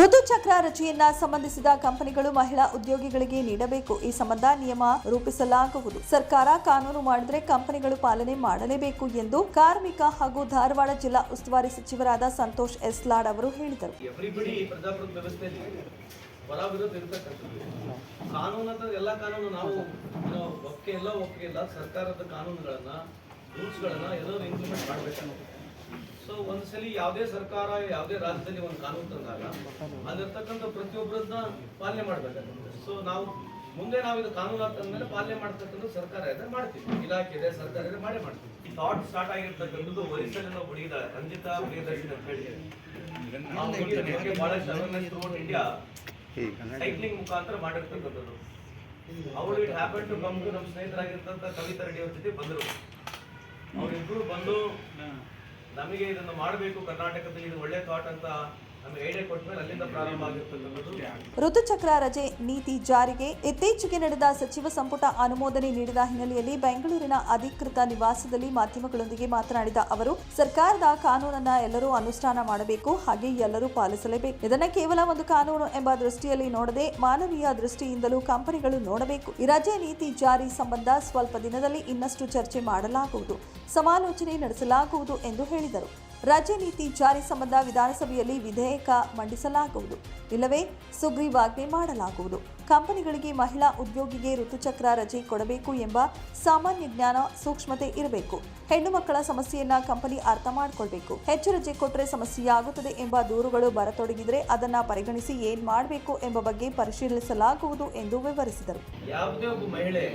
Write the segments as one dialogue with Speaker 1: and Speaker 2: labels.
Speaker 1: ಋತುಚಕ್ರ ರಜೆಯನ್ನ ಸಂಬಂಧಿಸಿದ ಕಂಪನಿಗಳು ಮಹಿಳಾ ಉದ್ಯೋಗಿಗಳಿಗೆ ನೀಡಬೇಕು. ಈ ಸಂಬಂಧ ನಿಯಮ ರೂಪಿಸಲಾಗುವುದು. ಸರ್ಕಾರ ಕಾನೂನು ಮಾಡಿದ್ರೆ ಕಂಪನಿಗಳು ಪಾಲನೆ ಮಾಡಲೇಬೇಕು ಎಂದು ಕಾರ್ಮಿಕ ಹಾಗೂ ಧಾರವಾಡ ಜಿಲ್ಲಾ ಉಸ್ತುವಾರಿ ಸಚಿವರಾದ ಸಂತೋಷ್ ಎಸ್ ಲಾಡ್ ಅವರು ಹೇಳಿದರು.
Speaker 2: ಎಲ್ಲ ಕಾನೂನು ನಾವು ಸರ್ಕಾರದ ಕಾನೂನುಗಳನ್ನ, ರೂಲ್ಸ್ಗಳನ್ನ ಎಲ್ಲರೂ ಇಂಪ್ಲಿಮೆಂಟ್ ಮಾಡಬೇಕಾಗುತ್ತೆ ಸೊ ಒಂದ್ಸಲಿ ಯಾವುದೇ ಸರ್ಕಾರ ಯಾವುದೇ ರಾಜ್ಯದಲ್ಲಿ ಒಂದು ಕಾನೂನು ತಂದಾಗ ಅಲ್ಲಿರ್ತಕ್ಕಂಥ ಪ್ರತಿಯೊಬ್ಬರನ್ನ ಪಾಲನೆ ಮಾಡಬೇಕಾಗುತ್ತೆ. ಸೊ ನಾವು ಮುಂದೆ ನಾವು ಇದು ಕಾನೂನು ತಂದ್ಮೇಲೆ ಪಾಲನೆ ಮಾಡ್ತಕ್ಕಂಥ ಸರ್ಕಾರ ಇದೆ ಮಾಡ್ತೀವಿ. ಇಲಾಖೆ ಇದೆ ಸರ್ಕಾರ ಇದೆ ಮಾಡೇ ಮಾಡ್ತೀವಿ. ಈ ಥಾಟ್ ಸ್ಟಾರ್ಟ್ ಆಗಿರ್ತಕ್ಕಂಥದ್ದು ಒರಿಸ್ಸಲ್ಲಿ ನಾವು ಹುಡುಗಿದ ರಂಜಿತಾ ಪ್ರಿಯದರ್ಶಿ ಅಂತ ಹೇಳಿ. ಬಹಳಷ್ಟು ಅವೇರ್ನೆಸ್ ಇಂಡಿಯಾ ಸೈಕ್ಲಿಂಗ್ ಮುಖಾಂತರ ಮಾಡಿರ್ತಕ್ಕಂಥದ್ದು. ಅವಳು it happen to come to ನಮ್ಮ ಸ್ನೇಹಿತರಾಗಿರ್ತಕ್ಕಂಥ ಕವಿತಾ ರೆಡ್ಡಿ ಅವ್ರ ಜೊತೆ ಬಂದರು. ಅವರಿಬ್ಬರು ಬಂದು ನಮಗೆ ಇದನ್ನು ಮಾಡಬೇಕು ಕರ್ನಾಟಕದಲ್ಲಿ ಇದು ಒಳ್ಳೆ ಥಾಟ್ ಅಂತ
Speaker 1: ಋತುಚಕ್ರ ರಜೆ ನೀತಿ ಜಾರಿಗೆ ಇತ್ತೀಚೆಗೆ ನಡೆದ ಸಚಿವ ಸಂಪುಟ ಅನುಮೋದನೆ ನೀಡಿದ ಹಿನ್ನೆಲೆಯಲ್ಲಿ ಬೆಂಗಳೂರಿನ ಅಧಿಕೃತ ನಿವಾಸದಲ್ಲಿ ಮಾಧ್ಯಮಗಳೊಂದಿಗೆ ಮಾತನಾಡಿದ ಅವರು, ಸರ್ಕಾರದ ಕಾನೂನನ್ನ ಎಲ್ಲರೂ ಅನುಷ್ಠಾನ ಮಾಡಬೇಕು, ಹಾಗೆ ಎಲ್ಲರೂ ಪಾಲಿಸಲೇಬೇಕು. ಇದನ್ನ ಕೇವಲ ಒಂದು ಕಾನೂನು ಎಂಬ ದೃಷ್ಟಿಯಲ್ಲಿ ನೋಡದೆ ಮಾನವೀಯ ದೃಷ್ಟಿಯಿಂದಲೂ ಕಂಪನಿಗಳು ನೋಡಬೇಕು. ಈ ರಜೆ ನೀತಿ ಜಾರಿ ಸಂಬಂಧ ಸ್ವಲ್ಪ ದಿನದಲ್ಲಿ ಇನ್ನಷ್ಟು ಚರ್ಚೆ ಮಾಡಲಾಗುವುದು, ಸಮಾಲೋಚನೆ ನಡೆಸಲಾಗುವುದು ಎಂದು ಹೇಳಿದರು. ರಜೆ ನೀತಿ ಜಾರಿ ಸಂಬಂಧ ವಿಧಾನಸಭೆಯಲ್ಲಿ ವಿಧೇಯಕ ಮಂಡಿಸಲಾಗುವುದು. ಇಲ್ಲವೇ ಸುಗ್ರೀವಾಜ್ಞೆ ಮಾಡಲಾಗುವುದು. ಕಂಪನಿಗಳಿಗೆ ಮಹಿಳಾ ಉದ್ಯೋಗಿಗೆ ಋತುಚಕ್ರ ರಜೆ ಕೊಡಬೇಕು ಎಂಬ ಸಾಮಾನ್ಯ ಜ್ಞಾನ ಸೂಕ್ಷ್ಮತೆ ಇರಬೇಕು. ಹೆಣ್ಣು ಮಕ್ಕಳ ಸಮಸ್ಯೆಯನ್ನ ಕಂಪನಿ ಅರ್ಥ ಮಾಡಿಕೊಳ್ಬೇಕು. ಹೆಚ್ಚು ರಜೆ ಕೊಟ್ಟರೆ ಸಮಸ್ಯೆಯಾಗುತ್ತದೆ ಎಂಬ ದೂರುಗಳು ಬರತೊಡಗಿದರೆ ಅದನ್ನ ಪರಿಗಣಿಸಿ ಏನ್ ಮಾಡಬೇಕು ಎಂಬ ಬಗ್ಗೆ ಪರಿಶೀಲಿಸಲಾಗುವುದು ಎಂದು ವಿವರಿಸಿದರು.
Speaker 2: ಯಾವುದೇ ಒಬ್ಬ ಮಹಿಳೆ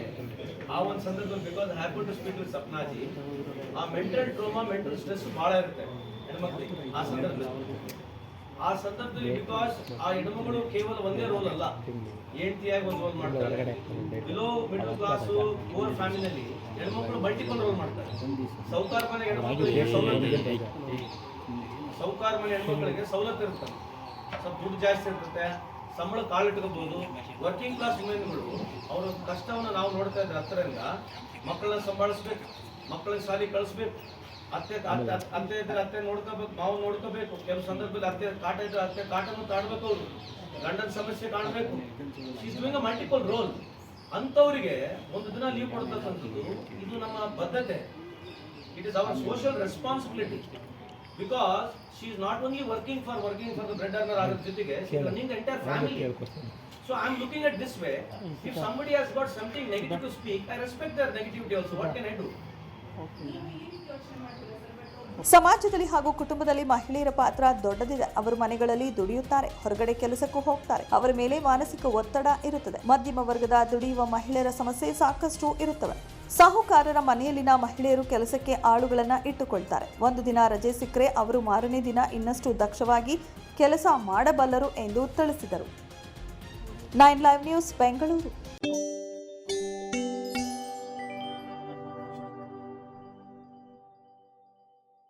Speaker 2: ಆ ಒಂದು ಸಂದರ್ಭದಲ್ಲಿ ಸಪ್ನಾಜಿ ಆ ಮೆಂಟಲ್ ಟ್ರೋಮಾ ಮೆಂಟಲ್ ಸ್ಟ್ರೆಸ್ ಬಹಳ ಇರುತ್ತೆ. ಹೆಣ್ಮಕ್ಳಿಗೆ. ಆ ಸಂದರ್ಭದಲ್ಲಿ. ಆ ಸಂದರ್ಭದಲ್ಲಿ ಬಿಕಾಸ್ ಆ ಹೆಣ್ಮಗಳು ಕೇವಲ ಒಂದೇ ರೋಲ್ ಅಲ್ಲ. ಹೆಂಡತಿಯಾಗಿ ಒಂದು ರೋಲ್ ಮಾಡ್ತಾರೆ. ಬಿಲೋ ಮಿಡಲ್ ಕ್ಲಾಸ್ ಪೂರ್ ಫ್ಯಾಮಿಲಿಯಲ್ಲಿ ಹೆಣ್ಮಕ್ಳು ಮಲ್ಟಿಪಲ್ ರೋಲ್ ಮಾಡ್ತಾರೆ. ಸೌಕಾರ ಮನೆ ಹೆಣ್ಮಕ್ಳಿಗೆ ಸೌಲಭ್ಯ ಸೌಕಾರ ಮನೆ ಹೆಣ್ಮಕ್ಳಿಗೆ ಸವಲತ್ತು ಇರುತ್ತೆ ಸ್ವಲ್ಪ ದುಡ್ಡು ಜಾಸ್ತಿ ಇರ್ತದೆ ಸಂಬಳ ಕಾಲಿಟ್ಕೋಬಹುದು. ವರ್ಕಿಂಗ್ ಕ್ಲಾಸ್ ವುಮೆನ್ಗಳು ಅವರ ಕಷ್ಟವನ್ನು ನಾವು ನೋಡ್ತಾ ಇದ್ರೆ ಹತ್ತಿರದಿಂದ ಮಕ್ಕಳನ್ನ ಸಂಭಾಳಿಸ್ಬೇಕು. ಮಕ್ಕಳನ್ನ ಶಾಲೆ ಕಳಿಸ್ಬೇಕು. ಅತ್ತೆ ಅತ್ತೆ ಇದ್ರೆ ಅತ್ತೆ ನೋಡ್ಕೋಬೇಕು ಮಾವು ನೋಡ್ಕೋಬೇಕು. ಕೆಲವು ಸಂದರ್ಭದಲ್ಲಿ ಅತ್ತೆ ಕಾಟ ಇದ್ರೆ ಅತ್ತೆ ಕಾಟನು ತಾಡ್ಬೇಕು ಅವರು. ಗಂಡನ ಸಮಸ್ಯೆ ಕಾಣಬೇಕು. ಈಸ್ ಡೂಯಿಂಗ್ ಮಲ್ಟಿಪಲ್ ರೋಲ್ ಅಂಥವರಿಗೆ ಒಂದು ದಿನ ಲೀವ್ ಕೊಡ್ತಕ್ಕಂಥದ್ದು ಇದು ನಮ್ಮ ಬದ್ಧತೆ. It is our social responsibility because she is not only working for working for the bread earner ಆಗೋದ್ರ ಜೊತೆಗೆ running entire family so I am looking at this way if somebody has got something negative to speak I respect their negativity also what can I do
Speaker 1: ಸಮಾಜದಲ್ಲಿ ಹಾಗೂ ಕುಟುಂಬದಲ್ಲಿ ಮಹಿಳೆಯರ ಪಾತ್ರ ದೊಡ್ಡದಿದೆ. ಅವರು ಮನೆಗಳಲ್ಲಿ ದುಡಿಯುತ್ತಾರೆ. ಹೊರಗಡೆ ಕೆಲಸಕ್ಕೂ ಹೋಗ್ತಾರೆ. ಅವರ ಮೇಲೆ ಮಾನಸಿಕ ಒತ್ತಡ ಇರುತ್ತದೆ. ಮಧ್ಯಮ ವರ್ಗದ ದುಡಿಯುವ ಮಹಿಳೆಯರ ಸಮಸ್ಯೆ ಸಾಕಷ್ಟು ಇರುತ್ತವೆ. ಸಾಹುಕಾರರ ಮನೆಯಲ್ಲಿನ ಮಹಿಳೆಯರು ಕೆಲಸಕ್ಕೆ ಆಳುಗಳನ್ನ ಇಟ್ಟುಕೊಳ್ತಾರೆ. ಒಂದು ದಿನ ರಜೆ ಸಿಕ್ಕರೆ ಅವರು ಮಾರನೇ ದಿನ ಇನ್ನಷ್ಟು ದಕ್ಷವಾಗಿ ಕೆಲಸ ಮಾಡಬಲ್ಲರು ಎಂದು ತಿಳಿಸಿದರು. Nine live news, Bengaluru.